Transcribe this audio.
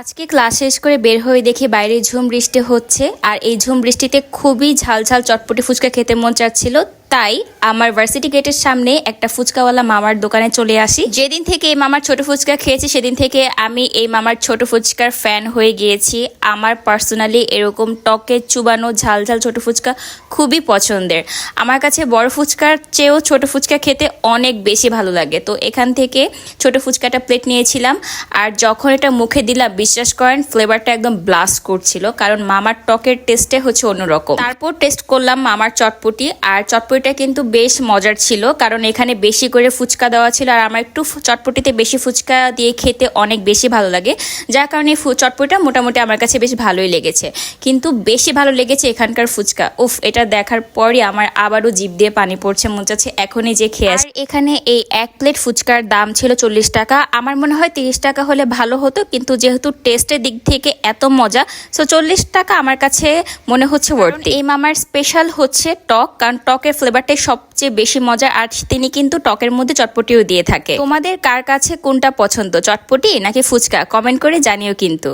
আজকে ক্লাস শেষ করে বের হয়ে দেখি বাইরে ঝুম বৃষ্টি হচ্ছে, আর এই ঝুম বৃষ্টিতে খুবই ঝালঝাল ঝাল চটপটি ফুচকা খেতে মন চাচ্ছিল। তাই আমার ভার্সিটি গেটের সামনে একটা ফুচকাওয়ালা মামার দোকানে চলে আসি। যেদিন থেকে এই মামার ছোট ফুচকা খেয়েছি, সেদিন থেকে আমি এই মামার ছোট ফুচকার ফ্যান হয়ে গিয়েছি। আমার পার্সোনালি এরকম টকে চুবানো, ঝাল ঝাল ছোট ফুচকা খুবই পছন্দের। আমার কাছে বড় ফুচকার চেয়েও ছোট ফুচকা খেতে অনেক বেশি ভালো লাগে। তো এখান থেকে ছোট ফুচকাটা প্লেট নিয়েছিলাম, আর যখন এটা মুখে দিলাম, বিশ্বাস করেন ফ্লেভারটা একদম ব্লাস্ট করছিল, কারণ মামার টকের টেস্টে হচ্ছে অন্যরকম। তারপর টেস্ট করলাম মামার চটপটি, আর চটপটিটা কিন্তু বেশ মজার ছিল কারণ এখানে বেশি করে ফুচকা দেওয়া ছিল আর আমার একটু চটপটিতে বেশি ফুচকা দিয়ে খেতে অনেক বেশি ভালো লাগে। যার কারণে চটপটিটা মোটামুটি আমার কাছে বেশ ভালোই লেগেছে। কিন্তু বেশি ভালো লেগেছে এখানকার ফুচকা। উফ এটা দেখার পরই আমার আবারও জিভ দিয়ে পানি পড়ছে মনে চাচ্ছে এখনই যে খেয়ে আসি। আর এখানে এই এক প্লেট ফুচকার দাম ছিল চল্লিশ টাকা। আমার মনে হয় তিরিশ টাকা হলে ভালো হতো কিন্তু যেহেতু টেস্টের দিক থেকে এত মজা সো চল্লিশ টাকা আমার কাছে মনে হচ্ছে ওয়ার্থ এই মামার স্পেশাল হচ্ছে টক কারণ টকের ফ্লেভারটাই সবচেয়ে বেশি মজা আর তিনি কিন্তু টকের মধ্যে চটপটিও দিয়ে থাকে। তোমাদের কার কাছে কোনটা পছন্দ, চটপটি নাকি ফুচকা? কমেন্ট করে জানিও কিন্তু।